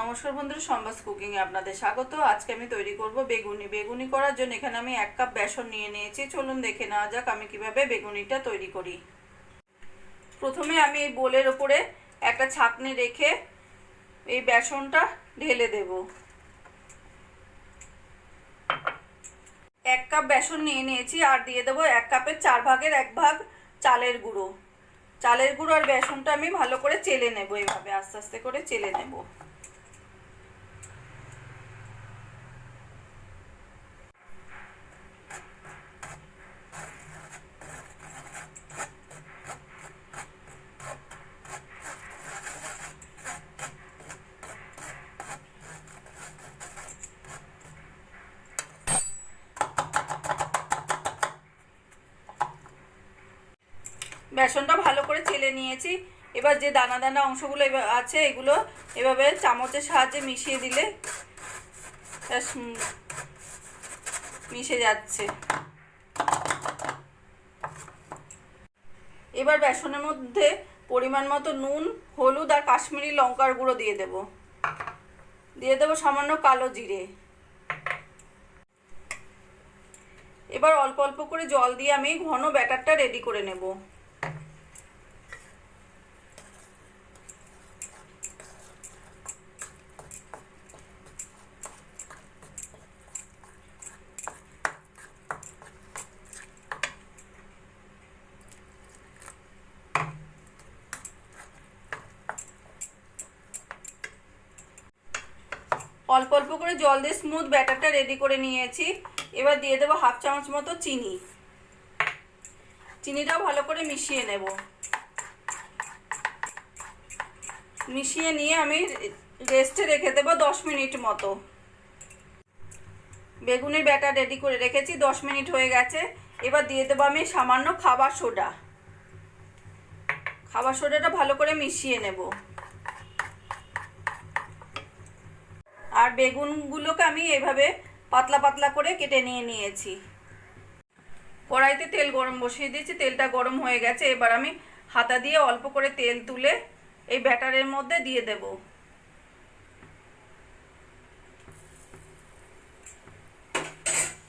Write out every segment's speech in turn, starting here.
নমস্কার বন্ধুরা সম্বাস কুকিংয়ে আপনাদের স্বাগত। আজকে আমি তৈরি করব বেগুনি। বেগুনি করার জন্য এখানে আমি এক কাপ বেসন নিয়ে নিয়েছি। চলুন দেখে নেওয়া যাক আমি কীভাবে বেগুনিটা তৈরি করি। প্রথমে আমি এই বোলের ওপরে একটা ছাকনি রেখে এই বেসনটা ঢেলে দেব। এক কাপ বেসন নিয়ে নিয়েছি আর দিয়ে দেবো এক কাপের চার ভাগের এক ভাগ চালের গুঁড়ো। চালের গুঁড়ো আর বেসনটা আমি ভালো করে চেলে নেব এইভাবে, আস্তে আস্তে করে চেলে নেব। বেসনটা ভালো করে চেলে নিয়েছি। এবার যে দানা দানা অংশগুলো আছে, এগুলো এভাবে চামচের সাহায্যে মিশিয়ে দিলে মিশে যাচ্ছে। এবার বেসনের মধ্যে পরিমাণ মতো নুন, হলুদ আর কাশ্মীরি লঙ্কার গুঁড়ো দিয়ে দেব। দিয়ে দেবো সামান্য কালো জিরে। এবার অল্প অল্প করে জল দিয়ে আমি ঘন ব্যাটারটা রেডি করে নেব। অল্প অল্প করে জল দিয়ে স্মুথ ব্যাটারটা রেডি করে নিয়েছি। এবার দিয়ে দেবো হাফ চামচ মতো চিনি। চিনিটাও ভালো করে মিশিয়ে নেব। মিশিয়ে নিয়ে আমি রেস্টে রেখে দেবো দশ মিনিট মতো। বেগুনের ব্যাটার রেডি করে রেখেছি, দশ মিনিট হয়ে গেছে। এবার দিয়ে দেবো আমি সামান্য খাবার সোডা। খাবার সোডাটা ভালো করে মিশিয়ে নেব। আর বেগুনগুলোকে আমি এভাবে পাতলা পাতলা করে কেটে নিয়ে নিয়েছি। কড়াইতে তেল গরম বসিয়ে দিয়েছি, তেলটা গরম হয়ে গেছে। এবার আমি হাতা দিয়ে অল্প করে তেল তুলে এই ব্যাটারের মধ্যে দিয়ে দেব।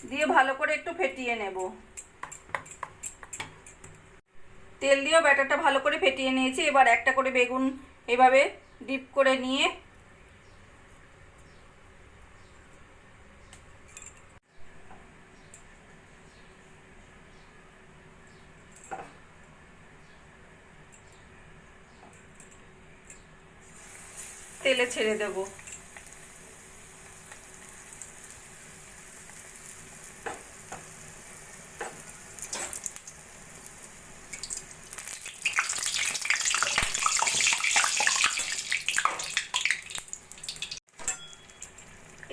দিয়ে ভালো করে একটু ফেটিয়ে নেব। তেল দিয়েও ব্যাটারটা ভালো করে ফেটিয়ে নিয়েছি। এবার একটা করে বেগুন এভাবে ডিপ করে নিয়ে তেলে ছেড়ে দেব।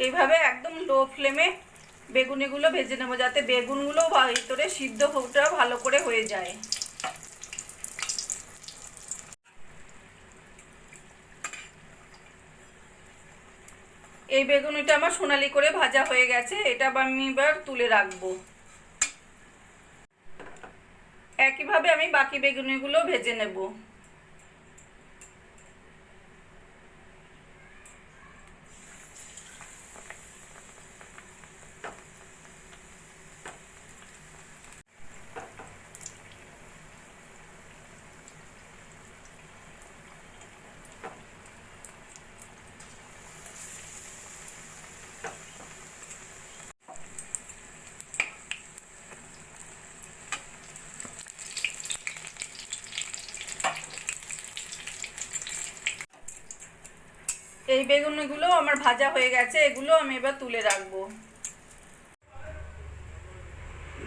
এইভাবে একদম লো ফ্লেমে বেগুনিগুলো ভেজে নেব যাতে বেগুনগুলো ভিতরে সিদ্ধ ভালো করে হয়ে যায়। এই বেগুনিটা আমার সোনালি করে ভাজা হয়ে গেছে, এটা আমি এবার তুলে রাখব। একইভাবে আমি বাকি বেগুনিগুলো ভেজে নেব। এই বেগুনগুলো আমার ভাজা হয়ে গেছে, এগুলো আমি এবার তুলে রাখব।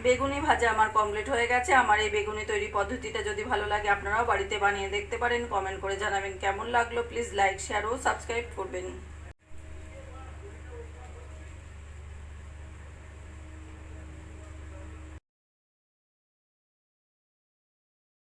বেগুনি ভাজা আমার কমপ্লিট হয়ে গেছে। আমার এই বেগুনি তৈরি পদ্ধতিটা যদি ভালো লাগে, আপনারাও বাড়িতে বানিয়ে দেখতে পারেন। কমেন্ট করে জানাবেন কেমন লাগল। প্লিজ লাইক শেয়ার ও সাবস্ক্রাইব করবেন।